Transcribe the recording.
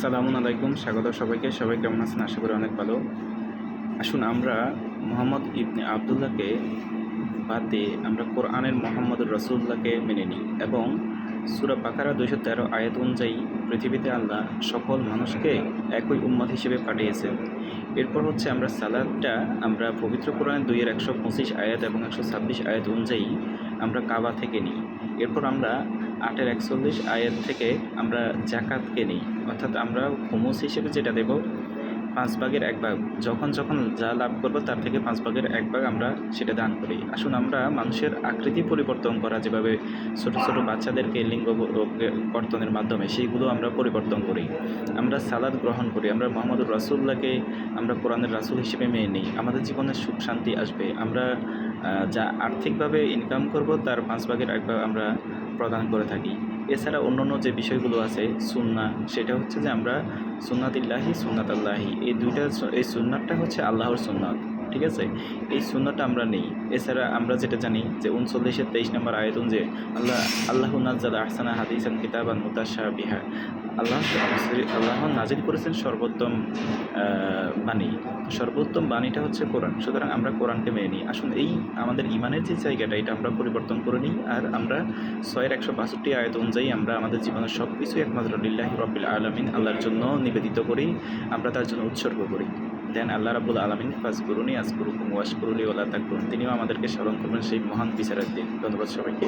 সালামু আলাইকুম, স্বাগত সবাইকে। সবাই কেমন আছেন? আশা করি অনেক ভালো। আসুন, আমরা মোহাম্মদ ইবনে আবদুল্লাহকে বাদ দিয়ে আমরা কোরআনের মোহাম্মদ রসুল্লাহকে মেনে নিই এবং সুরা বাকারা দুইশো তেরো আয়াত অনুযায়ী পৃথিবীতে আল্লাহ সকল মানুষকে একই উম্মত হিসেবে পাঠিয়েছেন। এরপর হচ্ছে আমরা সালাদটা, আমরা পবিত্র কোরআনের দুইয়ের একশো পঁচিশ আয়াত এবং একশো ছাব্বিশ আয়াত অনুযায়ী আমরা কাবা থেকে নিই। এরপর আমরা আটের একচল্লিশ আয়ের থেকে আমরা জাকাতকে নিই। অর্থাৎ আমরা হুমুস হিসেবে যেটা দেব, পাঁচ ভাগের এক ভাগ। যখন যখন যা লাভ করব, তার থেকে পাঁচ ভাগের এক ভাগ আমরা সেটা দান করি। আসুন আমরা মানুষের আকৃতি পরিবর্তন করা, যেভাবে ছোট ছোট বাচ্চাদেরকে লিঙ্গ কর্তনের মাধ্যমে সেইগুলো আমরা পরিবর্তন করি। আমরা সালাদ গ্রহণ করি। আমরা মোহাম্মদ রাসুল্লাহকে আমরা কোরআনের রাসুল হিসেবে মেনে নিই। আমাদের জীবনে সুখ শান্তি আসবে। আমরা যা আর্থিকভাবে ইনকাম করব, তার পাঁচ ভাগের এক ভাগ আমরা প্রদান করে থাকি। এছাড়া অন্যান্য যে বিষয়গুলো আছে সুন্না সেটা হচ্ছে যে আমরা সুন্নাতিল্লাহি সুন্নাত আল্লাহি এই দুইটা এই সুন্নাতটা হচ্ছে আল্লাহর সুন্নাত ঠিক আছে? এই সুন্নাতটা আমরা নেই। এছাড়া আমরা যেটা জানি যে উনচল্লিশের তেইশ নম্বর আয়তন যে আল্লাহ আল্লাহ নাজ্জাল আহসানা হাদিসান কিতাবান মুতাশা বিহা। আল্লাহ আল্লাহ নাজিল করেছেন সর্বোত্তম বাণী। সর্বোত্তম বাণীটা হচ্ছে কোরআন। সুতরাং আমরা কোরআনকে মেনে নিই। আসুন, এই আমাদের ইমানের যে জায়গাটা, এটা আমরা পরিবর্তন করে নিই। আর আমরা ছয়ের একশো বাষট্টি আয়ত অনুযায়ী আমরা আমাদের জীবনের সব কিছুই একমাত্র লিল্লাহি রবিল আলমিন আল্লাহর জন্য নিবেদিত করি। আমরা তার জন্য উৎসর্গ করি। দেন আল্লাহ রাবুল আলমিন ফাজ করুনি আজ করুকুম ওয়াশ করুলি ওলা তাক তিনিও আমাদেরকে স্মরণ করবেন সেই মহান বিচারের দিন। ধন্যবাদ সবাইকে।